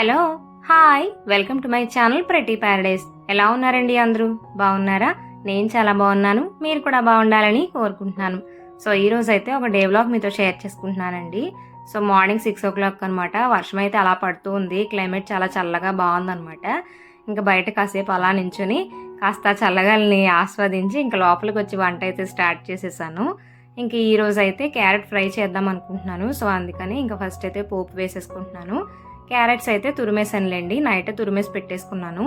Hello hi welcome to my channel Prathi Paradise. ఎలా ఉన్నారండి అందరూ? బాగున్నారా? నేను చాలా బాగున్నాను. మీరు కూడా బాగుండాలని కోరుకుంటున్నాను. సో ఈ రోజు అయితే ఒక డే వ్లాగ్ మీతో షేర్ చేసుకుంటున్నానండి. So morning six o'clock అనమాట వర్షం అయితే అలా పడుతూ ఉంది. క్లైమేట్ చాలా చల్లగా బాగుందనమాట ఇంకా బయట కాసేపు అలా నించుని కాస్త చల్లగాలిని ఆస్వాదించి ఇంకా లోపలికి వచ్చి వంట అయితే స్టార్ట్ చేసేసాను. ఇంక ఈరోజు అయితే క్యారెట్ ఫ్రై చేద్దాం అనుకుంటున్నాను. సో అందుకని ఇంకా ఫస్ట్ అయితే పోపు వేసేసుకుంటున్నాను. క్యారెట్స్ అయితే తురిమేసానులేండి నైట్ తురిమేసి పెట్టేసుకున్నాను.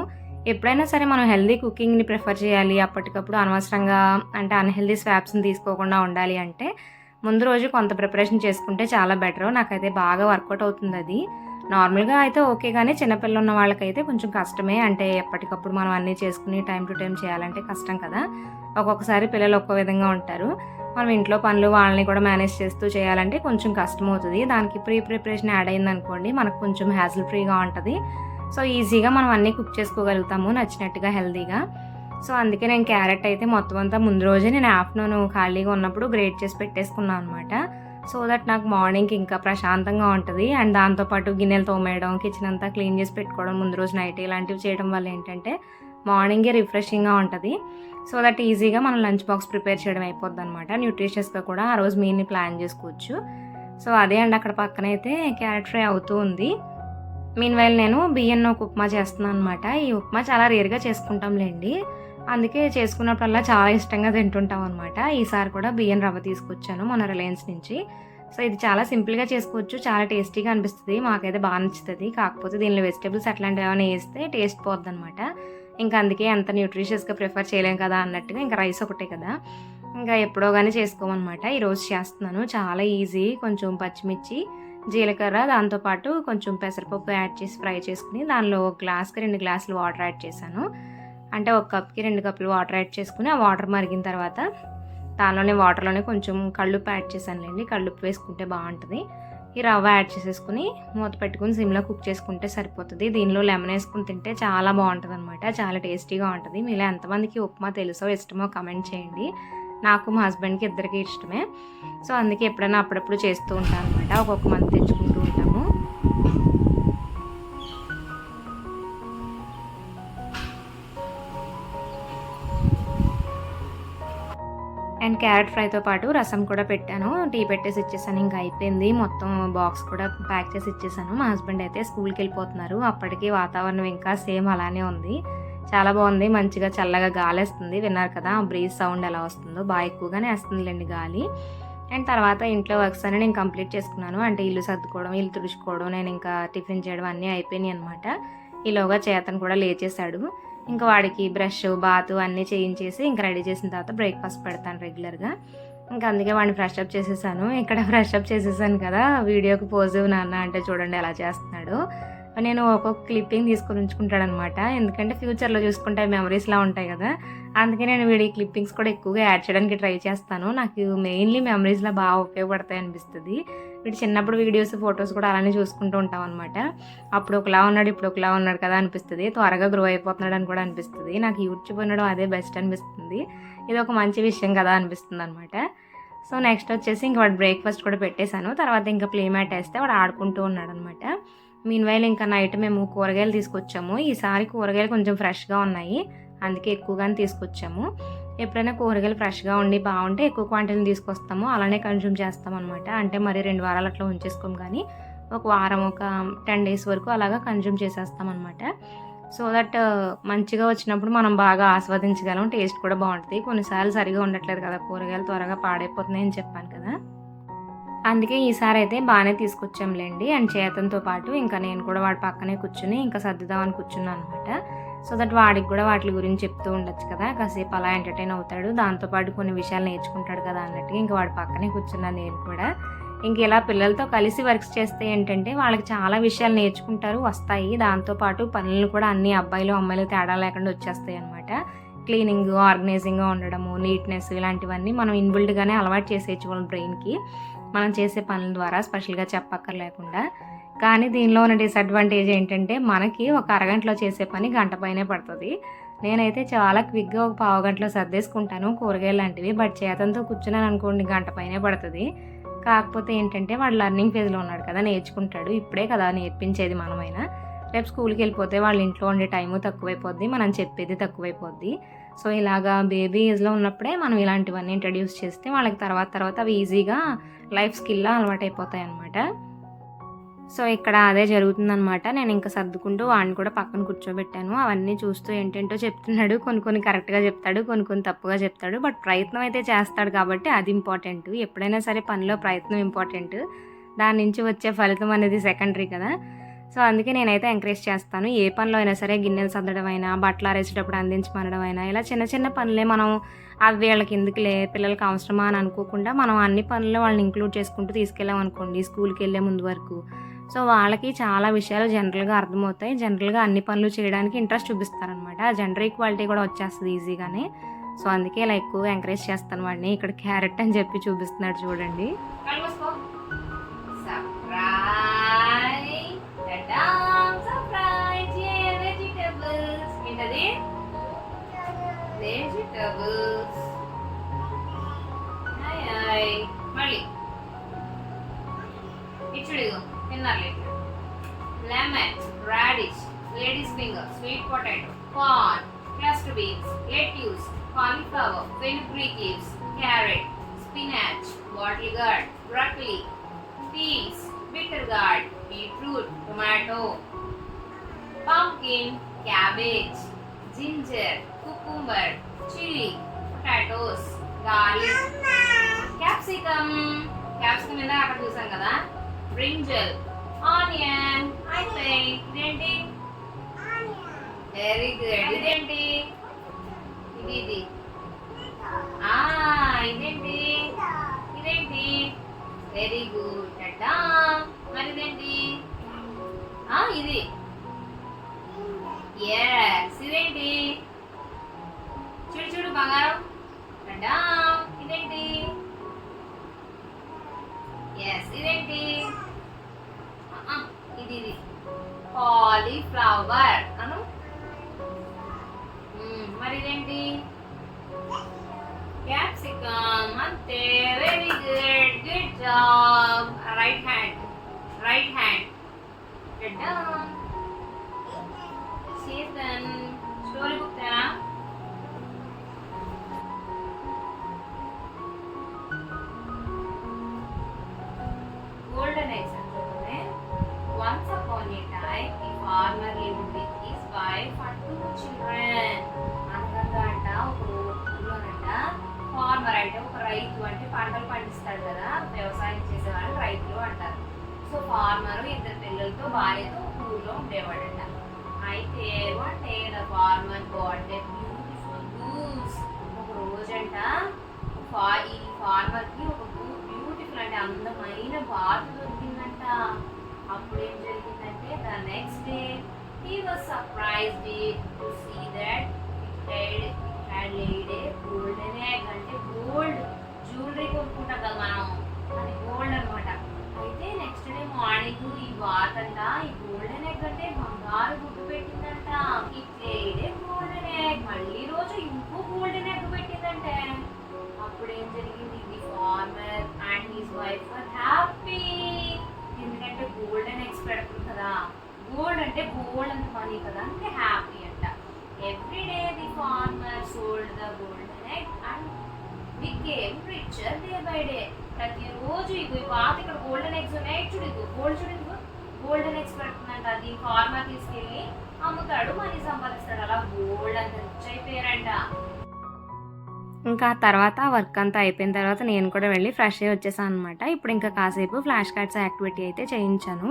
ఎప్పుడైనా సరే మనం హెల్దీ కుకింగ్ని ప్రిఫర్ చేయాలి. అప్పటికప్పుడు అనవసరంగా అంటే అన్హెల్దీ స్వాప్స్ని తీసుకోకుండా ఉండాలి అంటే ముందు రోజు కొంత ప్రిపరేషన్ చేసుకుంటే చాలా బెటర్. నాకైతే బాగా వర్కౌట్ అవుతుంది అది నార్మల్గా అయితే ఓకే కానీ చిన్నపిల్లలు ఉన్న వాళ్ళకైతే కొంచెం కష్టమే. అంటే ఎప్పటికప్పుడు మనం అన్నీ చేసుకుని టైం టు టైం చేయాలంటే కష్టం కదా. ఒక్కొక్కసారి పిల్లలు ఒక్కో విధంగా ఉంటారు. మనం ఇంట్లో పనులు వాళ్ళని కూడా మేనేజ్ చేస్తూ చేయాలంటే కొంచెం కష్టం అవుతుంది దానికి ప్రీ ప్రిపరేషన్ యాడ్ అయింది అనుకోండి మనకు కొంచెం హ్యాజిల్ ఫ్రీగా ఉంటుంది. సో ఈజీగా మనం అన్నీ కుక్ చేసుకోగలుగుతాము నచ్చినట్టుగా హెల్తీగా సో అందుకే నేను క్యారెట్ అయితే మొత్తం అంతా ముందు రోజే నేను ఆఫ్టర్నూన్ ఖాళీగా ఉన్నప్పుడు గ్రేట్ చేసి పెట్టేసుకున్నాను అనమాట సో దట్ నాకు మార్నింగ్కి ఇంకా ప్రశాంతంగా ఉంటుంది. అండ్ దాంతోపాటు గిన్నెలు తోమేయడం కిచెన్ అంతా క్లీన్ చేసి పెట్టుకోవడం ముందు రోజు నైట్ ఇలాంటివి చేయడం వల్ల ఏంటంటే మార్నింగే రిఫ్రెషింగ్గా ఉంటుంది. సో దట్ ఈజీగా మనం లంచ్ బాక్స్ ప్రిపేర్ చేయడం అయిపోద్ది అనమాట న్యూట్రిషియస్గా కూడా ఆ రోజు మీల్ని ప్లాన్ చేసుకోవచ్చు. సో అదే అండి అక్కడ పక్కన అయితే క్యారెట్ ఫ్రై అవుతూ ఉంది. మీన్ వైల్ నేను బియ్యం ఒక ఉప్మా చేస్తున్నాను అనమాట ఈ ఉప్మా చాలా రేర్గా చేసుకుంటాంలేండి. అందుకే చేసుకున్నప్పుడల్లా చాలా ఇష్టంగా తింటుంటాం అనమాట ఈసారి కూడా బియ్యం రవ్వ తీసుకొచ్చాను మన రిలయన్స్ నుంచి. సో ఇది చాలా సింపుల్గా చేసుకోవచ్చు. చాలా టేస్టీగా అనిపిస్తుంది. మాకైతే బాగా నచ్చుతుంది. కాకపోతే దీనిలో వెజిటేబుల్స్ అట్లాంటివి ఏమైనా వేస్తే టేస్ట్ పోద్ది అనమాట ఇంకా అందుకే అంత న్యూట్రిషియస్గా ప్రిఫర్ చేయలేం కదా అన్నట్టుగా ఇంకా రైస్ ఒకటే కదా. ఇంకా ఎప్పుడో కానీ చేసుకోమన్నమాట. ఈరోజు చేస్తున్నాను. చాలా ఈజీ. కొంచెం పచ్చిమిర్చి జీలకర్ర దాంతోపాటు కొంచెం పెసరపప్పు యాడ్ చేసి ఫ్రై చేసుకుని దానిలో ఒక గ్లాస్కి రెండు గ్లాసులు వాటర్ యాడ్ చేశాను. అంటే ఒక కప్కి రెండు కప్పులు వాటర్ యాడ్ చేసుకుని ఆ వాటర్ మరిగిన తర్వాత దానిలోనే వాటర్లోనే కొంచెం కళ్ళుప్పు యాడ్ చేశానులేండి. కళ్ళుప్పు వేసుకుంటే బాగుంటుంది. ఈ రవ్వ యాడ్ చేసేసుకుని మూత పెట్టుకుని సిమ్లో కుక్ చేసుకుంటే సరిపోతుంది. దీనిలో లెమన్ వేసుకుని తింటే చాలా బాగుంటుంది అనమాట చాలా టేస్టీగా ఉంటుంది. మీలో ఎంతమందికి ఉప్మా తెలుసో ఇష్టమో కమెంట్ చేయండి. నాకు మా హస్బెండ్కి ఇద్దరికి ఇష్టమే. సో అందుకే ఎప్పుడైనా అప్పుడప్పుడు చేస్తూ ఉంటాను అనమాట ఒక్కొక్క మంత్ తెచ్చుకుంటాను అండ్ క్యారెట్ ఫ్రైతో పాటు రసం కూడా పెట్టాను. టీ పెట్టేసి ఇచ్చేసాను. ఇంకా అయిపోయింది. మొత్తం బాక్స్ కూడా ప్యాక్ చేసి ఇచ్చేసాను. మా హస్బెండ్ అయితే స్కూల్కి వెళ్ళిపోతున్నారు. అప్పటికి వాతావరణం ఇంకా సేమ్ అలానే ఉంది. చాలా బాగుంది. మంచిగా చల్లగా గాలి వస్తుంది విన్నారు కదా బ్రీజ్ సౌండ్ ఎలా వస్తుందో. బాగా ఎక్కువగానే వస్తుందిలేండి గాలి. అండ్ తర్వాత ఇంట్లో వర్క్స్ అని నేను కంప్లీట్ చేసుకున్నాను. అంటే ఇల్లు సర్దుకోవడం ఇల్లు తుడుచుకోవడం నేను ఇంకా టిఫిన్ చేయడం అన్నీ అయిపోయినాయి అనమాట ఈలోగా చేతను కూడా లేచేశాడు. ఇంకా వాడికి బ్రష్ బాత్ అన్నీ చేయించేసి ఇంకా రెడీ చేసిన తర్వాత బ్రేక్ఫాస్ట్ పెడతాను రెగ్యులర్గా. ఇంకా అందుకే వాడిని ఫ్రెష్ అప్ చేసేసాను. ఇక్కడ ఫ్రెష్ అప్ చేసేసాను కదా వీడియోకి పోజివ్ నాన్న అంటే చూడండి ఎలా చేస్తున్నాడు. నేను ఒక్కొక్క క్లిప్పింగ్ తీసుకొని ఉంచుకుంటాడనమాట. ఎందుకంటే ఫ్యూచర్లో చూసుకుంటే మెమరీస్లా ఉంటాయి కదా. అందుకే నేను వీడి క్లిప్పింగ్స్ కూడా ఎక్కువగా యాడ్ చేయడానికి ట్రై చేస్తాను. నాకు మెయిన్లీ మెమరీస్లో బాగా ఉపయోగపడతాయి అనిపిస్తుంది. వీడు చిన్నప్పుడు వీడియోస్ ఫొటోస్ కూడా అలానే చూసుకుంటూ ఉంటాం అనమాట అప్పుడు ఒకలా ఉన్నాడు ఇప్పుడు ఒకలా ఉన్నాడు కదా అనిపిస్తుంది. త్వరగా గ్రో అయిపోతున్నాడు అని కూడా అనిపిస్తుంది. నాకు యూట్యూబ్ ఉండడం అదే బెస్ట్ అనిపిస్తుంది. ఇది ఒక మంచి విషయం కదా అనిపిస్తుంది అనమాట సో నెక్స్ట్ వచ్చేసి ఇంక వాడు బ్రేక్ఫాస్ట్ కూడా పెట్టేశాను. తర్వాత ఇంకా ప్లే మ్యాట్ వేస్తే వాడు ఆడుకుంటూ ఉన్నాడు అనమాట మీన్వైల్ ఇంకా నైట్ మేము కూరగాయలు తీసుకొచ్చాము. ఈసారి కూరగాయలు కొంచెం ఫ్రెష్గా ఉన్నాయి. అందుకే ఎక్కువగానే తీసుకొచ్చాము. ఎప్పుడైనా కూరగాయలు ఫ్రెష్గా ఉండి బాగుంటే ఎక్కువ క్వాంటిటీని తీసుకొస్తాము. అలానే కన్జ్యూమ్ చేస్తాం అనమాట అంటే మరి రెండు వారాలు అట్లా ఉంచేసుకోం కానీ ఒక వారం ఒక టెన్ డేస్ వరకు అలాగా కన్జ్యూమ్ చేసేస్తాం అనమాట సో దట్ మంచిగా వచ్చినప్పుడు మనం బాగా ఆస్వాదించగలం టేస్ట్ కూడా బాగుంటుంది. కొన్నిసార్లు సరిగా ఉండట్లేదు కదా కూరగాయలు త్వరగా పాడైపోతున్నాయి అని చెప్పాను కదా. అందుకే ఈసారి అయితే బాగానే తీసుకొచ్చాంలేండి. అండ్ చేతంతో పాటు ఇంకా నేను కూడా వాడి పక్కనే కూర్చుని ఇంకా సర్దుదామని కూర్చున్నాను అనమాట సో దట్ వాడికి కూడా వాటి గురించి చెప్తూ ఉండొచ్చు కదా. కాసేపు అలా ఎంటర్టైన్ అవుతాడు. దాంతోపాటు కొన్ని విషయాలు నేర్చుకుంటాడు కదా అన్నట్టుగా ఇంకా వాడి పక్కనే కూర్చున్నాను నేను కూడా. ఇంక ఇలా పిల్లలతో కలిసి వర్క్స్ చేస్తే ఏంటంటే వాళ్ళకి చాలా విషయాలు నేర్చుకుంటారు వస్తాయి. దాంతోపాటు పనులు కూడా అన్ని అబ్బాయిలు అమ్మాయిలు తేడా లేకుండా వచ్చేస్తాయి అనమాట క్లీనింగ్ ఆర్గనైజింగ్గా ఉండడము నీట్నెస్ ఇలాంటివన్నీ మనం ఇన్బిల్డ్గానే అలవాటు చేసేయచ్చు వాళ్ళ బ్రెయిన్కి. మనం చేసే పనుల ద్వారా స్పెషల్గా చెప్పక్కర్లేకుండా. కానీ దీనిలో ఉన్న డిసడ్వాంటేజ్ ఏంటంటే మనకి ఒక అరగంటలో చేసే పని గంట పైనే పడుతుంది. నేనైతే చాలా క్విక్గా ఒక పావు గంటలో సర్దేసుకుంటాను కూరగాయలు లాంటివి బట్ చేతంతో కూర్చున్నాను అనుకోండి గంట పైనే పడుతుంది. కాకపోతే ఏంటంటే వాడు లర్నింగ్ ఫేజ్లో ఉన్నాడు కదా నేర్చుకుంటాడు. ఇప్పుడే కదా నేర్పించేది మనమైనా. రేపు స్కూల్కి వెళ్ళిపోతే వాళ్ళ ఇంట్లో ఉండే టైము తక్కువైపోద్ది మనం చెప్పేది తక్కువైపోద్ది. సో ఇలాగా బేబీ ఏజ్లో ఉన్నప్పుడే మనం ఇలాంటివన్నీ ఇంట్రడ్యూస్ చేస్తే వాళ్ళకి తర్వాత తర్వాత అవి ఈజీగా లైఫ్ స్కిల్లా అలవాటు అయిపోతాయి అనమాట సో ఇక్కడ అదే జరుగుతుందనమాట నేను ఇంకా సర్దుకుంటూ వాడిని కూడా పక్కన కూర్చోబెట్టాను. అవన్నీ చూస్తూ ఏంటేంటో చెప్తున్నాడు. కొన్ని కొన్ని కరెక్ట్గా చెప్తాడు కొన్ని కొన్ని తప్పుగా చెప్తాడు. బట్ ప్రయత్నం అయితే చేస్తాడు కాబట్టి అది ఇంపార్టెంట్. ఎప్పుడైనా సరే పనిలో ప్రయత్నం ఇంపార్టెంట్. దాని నుంచి వచ్చే ఫలితం అనేది సెకండరీ కదా. సో అందుకే నేనైతే ఎంకరేజ్ చేస్తాను. ఏ పనిలో అయినా సరే గిన్నెలు సర్దడం అయినా బట్టలు ఆరేసేటప్పుడు అందించమనడం అయినా ఇలా చిన్న చిన్న పనులే మనం అవి వీళ్ళకి ఎందుకులే పిల్లలకి అవసరమా అని అనుకోకుండా మనం అన్ని పనుల్లో వాళ్ళని ఇంక్లూడ్ చేసుకుంటూ తీసుకెళ్ళాం అనుకోండి స్కూల్కి వెళ్ళే ముందు వరకు సో వాళ్ళకి చాలా విషయాలు జనరల్గా అర్థమవుతాయి. జనరల్గా అన్ని పనులు చేయడానికి ఇంట్రెస్ట్ చూపిస్తారనమాట ఆ జెండర్ ఈక్వాలిటీ కూడా వచ్చేస్తుంది ఈజీగానే. సో అందుకే ఇలా ఎక్కువ ఎంకరేజ్ చేస్తాను వాడిని. ఇక్కడ క్యారెట్ అని చెప్పి చూపిస్తున్నాడు చూడండి. మళ్ళీ ఇచ్చుడు తిన్నారు lemon radish ladies finger sweet potato corn cluster beans lettuce cauliflower fenugreek leaves carrot spinach bottle gourd broccoli peas bitter gourd beetroot tomato pumpkin, cabbage ginger cucumber chilli potatoes garlic, capsicum capsicum ఇందాక అక్కడ చూసాం కదా? Brinjal onion అయిపోయి ఇదేంటి very good ఇదేంటి ఇది ఇది ఆ ఇదేంటి ఇదేంటి వెరీ గుడ్ టటా మరి ఇదేంటి ఆ ఇది. ఎస్ ఇదేంటి చూడు చూడు బంగారం. టడా ఇదేంటి ఎస్ ఇదేంటి ఇది కాలీఫ్లవర్. అను. మరి ఇదేంటి క్యాప్సికమ్. అంతే. Very good good job right hand right hand tada season story ఇద్దరు పిల్లలతో భార్యతో ఊర్లో ఊళ్ళో ఉండేవాడంట అయితే one day the farmer got a beautiful goose ఒక రోజంట ఫా- ఈ ఫార్మర్కి ఒక బ్యూటిఫుల్ అంటే అందమైన బాతు దొరికిందంట. అప్పుడు ఏం జరిగిందంటే the next day he was surprise to see that it had laid a golden egg అంటే గోల్డ్ జ్యువెలరీ కొనుక్కుంటాం కదా మనం. అది గోల్డ్ అనమాట అంటే గుడ్డు పెట్టిందంట. ఇదే గోల్డెన్ ఎగ్ మళ్ళీ రోజు ఇంకో గోల్డెన్ ఎగ్ పెట్టిందంటే. అప్పుడు ఏం జరిగింది? The farmer and his wife were happy ఎందుకంటే గోల్డెన్ ఎగ్స్ పెడుతుంది కదా. గోల్డ్ అంటే గోల్డ్ అంత మనీ కదా. అంటే హ్యాపీ అంట. Every day the farmer sold the golden egg and became richer day by day ప్రతిరోజు ఇగో పాత ఇక్కడ గోల్డెన్ ఎగ్స్ ఉన్నాయి చూడు గోల్డ్ చూడు గోల్డెన్ ఎగ్స్ పెడుతుందంట అది ఫార్మర్ తీసుకెళ్ళి అమ్ముతాడు మనీ సంపాదిస్తాడు. అలా గోల్డ్ అంత రిచ్ అయిపోయారంట. ఇంకా తర్వాత వర్క్ అంతా అయిపోయిన తర్వాత నేను కూడా వెళ్ళి ఫ్రెష్ అయ్యి వచ్చేసాను అనమాట ఇప్పుడు ఇంకా కాసేపు ఫ్లాష్ కార్డ్స్ యాక్టివిటీ అయితే చేయించాను.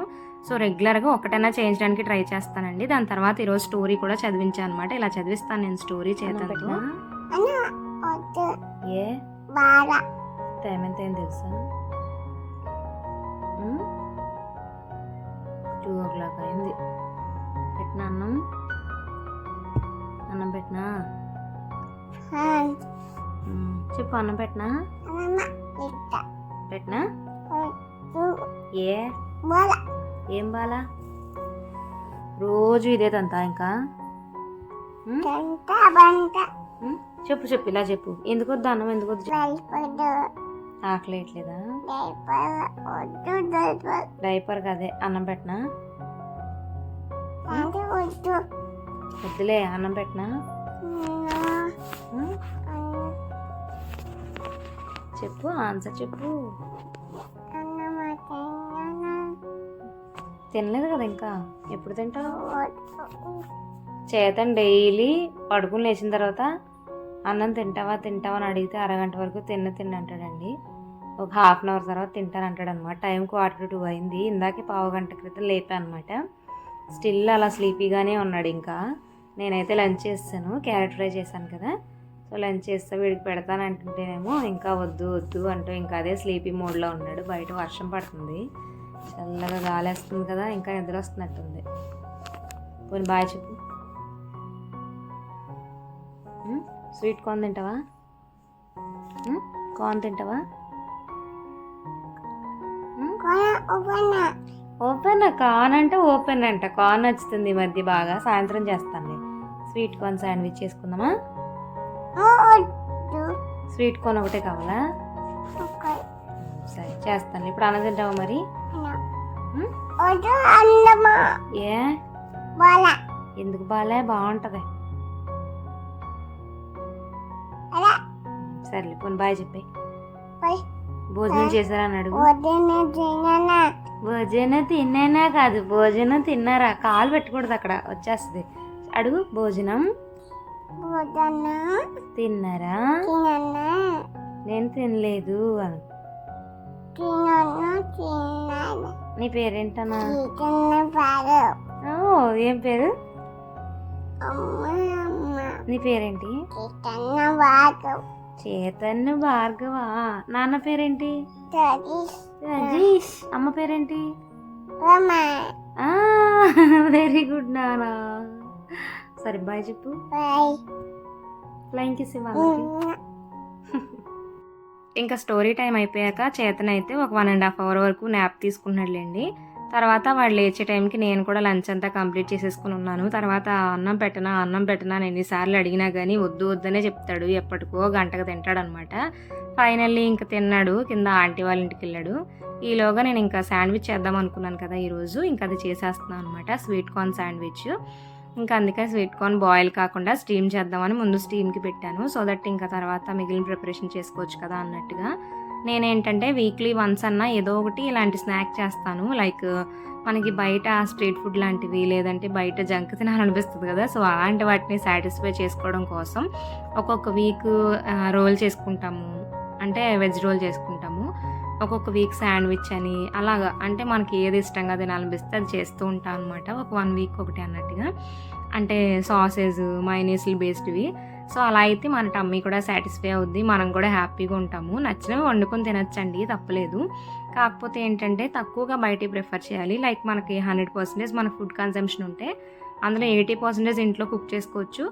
సో రెగ్యులర్గా ఒకటైనా చేయించడానికి ట్రై చేస్తానండి. దాని తర్వాత ఈరోజు స్టోరీ కూడా చదివించాను అనమాట ఇలా చదివిస్తాను నేను స్టోరీ ఏ? టైం ఎంత ఏం తెలుసా? టూ ఓ క్లాక్ అయింది. పెట్టిన అన్నం? అన్నం పెట్టినా. చెప్పు అన్నం పెట్టినా? పెట్టినా? ఏ? ఏం బాలా? రోజు ఇదే తంతా ఇంకా? చెప్పు చెప్పు ఇలా చెప్పు. ఎందుకు వద్దు అన్నం ఎందుకు వద్దు చెప్పు. వెళ్ళిపోదు ఆకలి వేయట్లేదా డైపర్ కదే అన్నం పెట్టినా? వద్దులే అన్నం పెట్టినా? చెప్పు ఆన్సర్ చెప్పు. తినలేదు కదా ఇంకా? ఎప్పుడు తింటావు? చేతన్ డైలీ పడుకుని లేచిన తర్వాత అన్నం తింటావా తింటావా అని అడిగితే అరగంట వరకు తిన్న తిన్న అంటాడండి. ఒక హాఫ్ అన్ అవర్ తర్వాత తింటానంటాడు అనమాట టైం క్వార్టర్ టూ అయింది ఇందాకే పావు గంట క్రితం లేపా అనమాట. స్టిల్ అలా స్లీపీగానే ఉన్నాడు ఇంకా. నేనైతే లంచ్ చేస్తాను. క్యారెట్ ఫ్రై చేశాను కదా. సో లంచ్ చేస్తే వీడికి పెడతాను అంటుంటేనేమో ఇంకా వద్దు వద్దు అంటూ ఇంకా అదే స్లీపీ మోడ్లో ఉన్నాడు. బయట వర్షం పడుతుంది. చల్లగా గాలేస్తుంది కదా ఇంకా నిద్ర వస్తున్నట్టుంది. పోనీ బాయ్ చెప్పు. స్వీట్ కార్న్ తింటావా? ఉమ్, కార్న్ తింటావా? ఓపెన్ కార్న్ అంటే ఓపెన్ అంట. కార్న్ నచ్చుతుంది ఈ మధ్య బాగా. సాయంత్రం చేస్తానులే స్వీట్ కార్న్ శాండ్విచ్ చేసుకుందామా? స్వీట్ కార్న్ ఒకటే కావాలా? సరే చేస్తాను. ఇప్పుడు అన్న తింటావా మరి? ఏ? బోల. ఎందుకు బాలే? బాగుంటుంది. సర్లే పోనీ బాయ్ చెప్పి పోయి భోజనం చేశారా అని అడుగు. భోజనం తిన్నానా? కాదు భోజనం తిన్నారా? కాలు పెట్టకూడదు అక్కడ వచ్చేస్తుంది. అడుగు భోజనం. తిన్నారా? నేను తినలేదు అని. నీ పేరేంటనా ఓ ఏం పేరు? నీ పేరేంటి? చేతన్ను భార్గవా. నాన్న పేరేంటి? రజీష్ అమ్మ పేరేంటి? వెరీ గుడ్ నానా సరే బాయ్ చెప్పు. బై ఫ్లైంగ్ కిస్ ఇంకా స్టోరీ టైం అయిపోయాక చేతన అయితే ఒక వన్ అండ్ హాఫ్ అవర్ వరకు న్యాప్ తీసుకున్నాడులేండి. తర్వాత వాడు లేచే టైంకి నేను కూడా లంచ్ అంతా కంప్లీట్ చేసేసుకుని ఉన్నాను. తర్వాత అన్నం పెట్టనా అన్నం పెట్టనా నేను ఎన్నిసార్లు అడిగినా కానీ వద్దు వద్దనే చెప్తాడు. ఎప్పటికో గంటకు తింటాడనమాట. ఫైనల్లీ ఇంకా తిన్నాడు. కింద ఆంటీ వాళ్ళ ఇంటికి వెళ్ళాడు. ఈలోగా నేను ఇంకా శాండ్విచ్ చేద్దాం అనుకున్నాను కదా ఈరోజు ఇంకా అది చేసేస్తున్నాను అనమాట. Sweet corn sandwich. ఇంకా అందుకే స్వీట్ కార్న్ బాయిల్ కాకుండా స్టీమ్ చేద్దామని ముందు స్టీమ్కి పెట్టాను. సో దట్ ఇంకా తర్వాత మిగిలిన ప్రిపరేషన్ చేసుకోవచ్చు కదా అన్నట్టుగా. నేనేంటంటే వీక్లీ వన్స్ అన్నా ఏదో ఒకటి ఇలాంటి స్నాక్ చేస్తాను. లైక్ మనకి బయట స్ట్రీట్ ఫుడ్ లాంటివి లేదంటే బయట జంక్ తినాలనిపిస్తుంది కదా. సో అలాంటి వాటిని సాటిస్ఫై చేసుకోవడం కోసం ఒక్కొక్క వీక్ రోల్ చేసుకుంటాము. అంటే వెజ్ రోల్ చేసుకుంటాము. ఒక్కొక్క వీక్ శాండ్విచ్ అని అలాగా. అంటే మనకి ఏది ఇష్టంగా తినాలనిపిస్తే అది చేస్తూ ఉంటాం అనమాట ఒక వన్ వీక్ ఒకటి అన్నట్టుగా. అంటే సాసెస్ మైనీస్లు బేస్డ్వి సో అలా అయితే మన టమ్మీ కూడా సాటిస్ఫై అవుద్ది. మనం కూడా హ్యాపీగా ఉంటాము. నచ్చినవి వండుకొని తినచ్చండి. తప్పలేదు. కాకపోతే ఏంటంటే తక్కువగా బయట ప్రిఫర్ చేయాలి. లైక్ మనకి హండ్రెడ్ పర్సెంటేజ్ మన ఫుడ్ కన్సంప్షన్ ఉంటే అందులో ఎయిటీ పర్సెంటేజ్ ఇంట్లో కుక్ చేసుకోవచ్చు.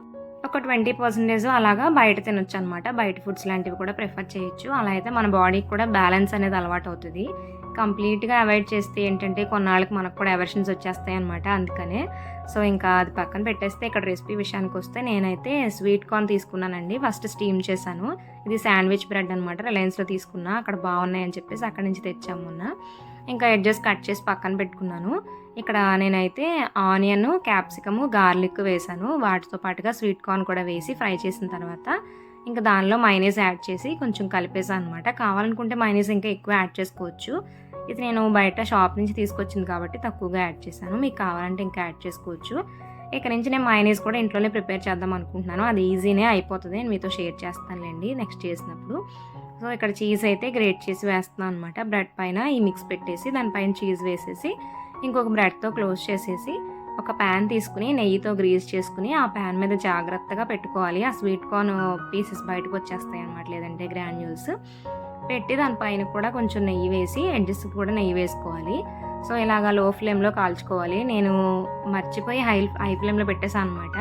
ఒక ట్వంటీ పర్సెంటేజ్ అలాగా బయట తినొచ్చు అనమాట బయట ఫుడ్స్ లాంటివి కూడా ప్రిఫర్ చేయొచ్చు. అలా అయితే మన బాడీకి కూడా బ్యాలెన్స్ అనేది అలవాటు అవుతుంది. కంప్లీట్గా అవాయిడ్ చేస్తే ఏంటంటే కొన్నాళ్ళకి మనకు కూడా ఎవర్షన్స్ వచ్చేస్తాయి అనమాట అందుకనే. సో ఇంకా అది పక్కన పెట్టేస్తే ఇక్కడ రెసిపీ విషయానికి వస్తే నేనైతే స్వీట్ కార్న్ తీసుకున్నానండి. ఫస్ట్ స్టీమ్ చేశాను. ఇది శాండ్విచ్ బ్రెడ్ అనమాట రిలయన్స్లో తీసుకున్నా. అక్కడ బాగున్నాయని చెప్పేసి అక్కడ నుంచి తెచ్చాము మొన్న. ఇంకా ఎడ్జెస్ కట్ చేసి పక్కన పెట్టుకున్నాను. ఇక్కడ నేనైతే ఆనియన్ క్యాప్సికము గార్లిక్ వేసాను వాటితో పాటుగా స్వీట్ కార్న్ కూడా వేసి ఫ్రై చేసిన తర్వాత ఇంకా దానిలో మైనీస్ యాడ్ చేసి కొంచెం కలిపేసాను అనమాట కావాలనుకుంటే మైనీస్ ఇంకా ఎక్కువ యాడ్ చేసుకోవచ్చు. ఇది నేను బయట షాప్ నుంచి తీసుకొచ్చింది కాబట్టి తక్కువగా యాడ్ చేశాను. మీకు కావాలంటే ఇంకా యాడ్ చేసుకోవచ్చు. ఇక్కడ నుంచి నేను మైనీస్ కూడా ఇంట్లోనే ప్రిపేర్ చేద్దాం అనుకుంటున్నాను. అది ఈజీనే అయిపోతుంది. నేను మీతో షేర్ చేస్తానులేండి నెక్స్ట్ చేసినప్పుడు. సో ఇక్కడ చీజ్ అయితే గ్రేట్ చేసి వేస్తున్నాను అనమాట బ్రెడ్ పైన ఈ మిక్స్ పెట్టేసి దానిపైన చీజ్ వేసేసి ఇంకొక బ్రెడ్తో క్లోజ్ చేసేసి ఒక ప్యాన్ తీసుకుని నెయ్యితో గ్రీజ్ చేసుకుని ఆ ప్యాన్ మీద జాగ్రత్తగా పెట్టుకోవాలి. ఆ స్వీట్ కార్న్ పీసెస్ బయటకు వచ్చేస్తాయి అనమాట లేదంటే గ్రాన్యూల్స్ పెట్టి దానిపైన కూడా కొంచెం నెయ్యి వేసి ఎడ్జెస్ కూడా నెయ్యి వేసుకోవాలి. సో ఇలాగా లో ఫ్లేమ్లో కాల్చుకోవాలి. నేను మర్చిపోయి హై హై ఫ్లేమ్లో పెట్టేసాను అనమాట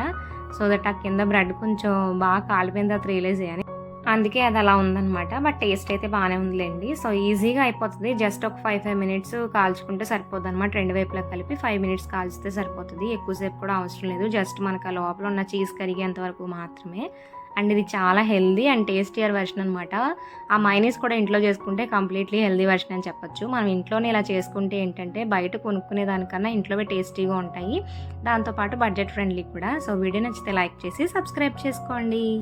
సో దట్ ఆ కింద బ్రెడ్ కొంచెం బాగా కాలిపోయిన తర్వాత రియలైజ్ అయ్యాను అందుకే అది అలా ఉందన్నమాట. బట్ టేస్ట్ అయితే బాగానే ఉందిలేండి. సో ఈజీగా అయిపోతుంది. జస్ట్ ఒక ఫైవ్ ఫైవ్ మినిట్స్ కాల్చుకుంటే సరిపోద్ది అనమాట రెండు వైపులా కలిపి ఫైవ్ మినిట్స్ కాల్చితే సరిపోతుంది. ఎక్కువసేపు కూడా అవసరం లేదు. జస్ట్ మనకు ఆ లోపల ఉన్న చీజ్ కరిగేంత వరకు మాత్రమే. అండ్ ఇది చాలా హెల్దీ అండ్ టేస్టియర్ వెర్షన్ అనమాట ఆ మైనీస్ కూడా ఇంట్లో చేసుకుంటే కంప్లీట్లీ హెల్దీ వెర్షన్ అని చెప్పొచ్చు. మనం ఇంట్లోనే ఇలా చేసుకుంటే ఏంటంటే బయట కొనుక్కునే దానికన్నా ఇంట్లోవే టేస్టీగా ఉంటాయి. దాంతోపాటు బడ్జెట్ ఫ్రెండ్లీ కూడా. సో వీడియో నచ్చితే లైక్ చేసి సబ్స్క్రైబ్ చేసుకోండి.